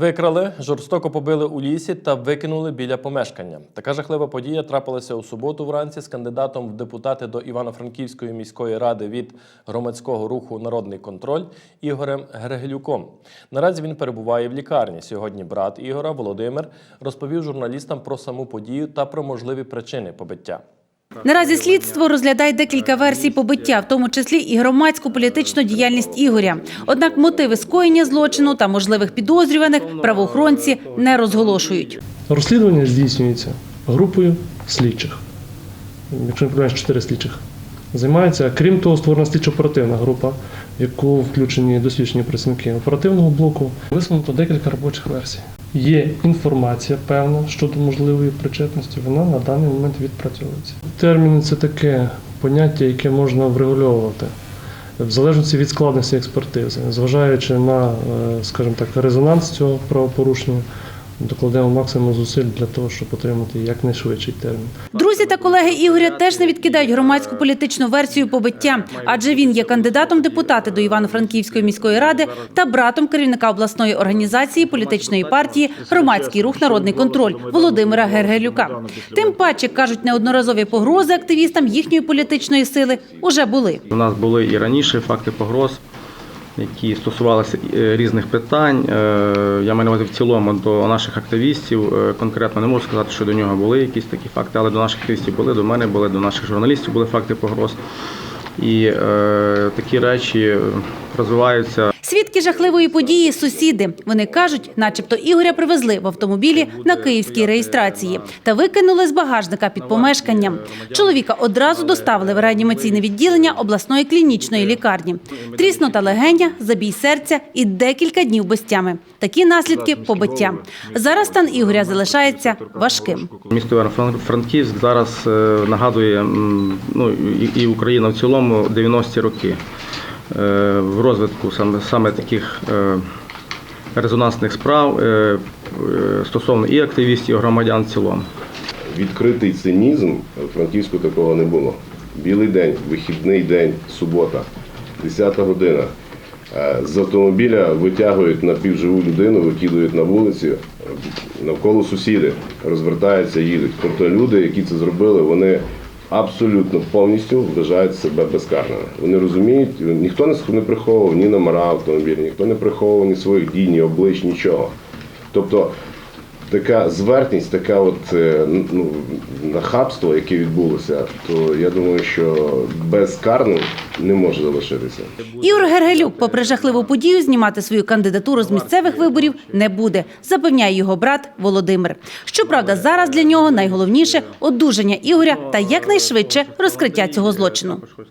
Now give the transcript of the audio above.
Викрали, жорстоко побили у лісі та викинули біля помешкання. Така жахлива подія трапилася у суботу вранці з кандидатом в депутати до Івано-Франківської міської ради від громадського руху Народний контроль Ігорем Грегелюком. Наразі він перебуває в лікарні. Сьогодні брат Ігора Володимир розповів журналістам про саму подію та про можливі причини побиття. Наразі слідство розглядає декілька версій побиття, в тому числі і громадську політичну діяльність Ігоря. Однак мотиви скоєння злочину та можливих підозрюваних правоохоронці не розголошують. Розслідування здійснюється групою слідчих. Якщо не помиляюсь, чотири слідчих займаються. Крім того, створена слідчо-оперативна група, в яку включені досвідчені працівники оперативного блоку. Висунуто декілька робочих версій. Є інформація певна щодо можливої причетності, вона на даний момент відпрацьовується. Терміни це таке поняття, яке можна врегульовувати. В залежності від складності експертизи, зважаючи на, е, скажімо так, резонанс цього правопорушення, докладемо максимум зусиль для того, щоб отримати якнайшвидший термін. Друзі та колеги Ігоря теж не відкидають громадську політичну версію побиття, адже він є кандидатом в депутати до Івано-Франківської міської ради та братом керівника обласної організації політичної партії Громадський рух Народний контроль Володимира Гергелюка. Тим паче кажуть, неодноразові погрози активістам їхньої політичної сили уже були. У нас були і раніше факти погроз, які стосувалися е, різних питань. Е, Я маю в цілому до наших активістів. Е, Конкретно не можу сказати, що до нього були якісь такі факти, але до наших активістів були, до мене були, до наших журналістів були факти погроз. І е, такі речі розвиваються Свідки жахливої події сусіди. Вони кажуть, начебто Ігоря привезли в автомобілі на київській реєстрації та викинули з багажника під помешканням. Чоловіка одразу доставили в реанімаційне відділення обласної клінічної лікарні. Тріснута легеня, забій серця і декілька днів без тями. Такі наслідки побиття. Зараз стан Ігоря залишається важким. Місто Івано-Франківськ зараз е, нагадує ну, і Україна в цілому 90-ті роки е, в розвитку саме, саме таких е, резонансних справ е, стосовно і активістів, і громадян в цілому. Відкритий цинізм в Франківську такого не було. Білий день, вихідний день, субота, 10 година. З автомобіля витягують напівживу людину, викидують на вулиці, навколо сусіди, розвертаються, їдуть. Тобто люди, які це зробили, вони абсолютно повністю вважають себе безкарними. Вони розуміють, ніхто не приховував ні номера автомобіля, ніхто не приховував ні своїх дій, ні облич, нічого. Тобто така звертність, така от е, ну, нахабство, яке відбулося, то я думаю, що безкарним не може залишитися. Ігор Гергелюк, попри жахливу подію, знімати свою кандидатуру з місцевих виборів не буде, запевняє його брат Володимир. Щоправда, зараз для нього найголовніше одужання Ігоря та якнайшвидше розкриття цього злочину.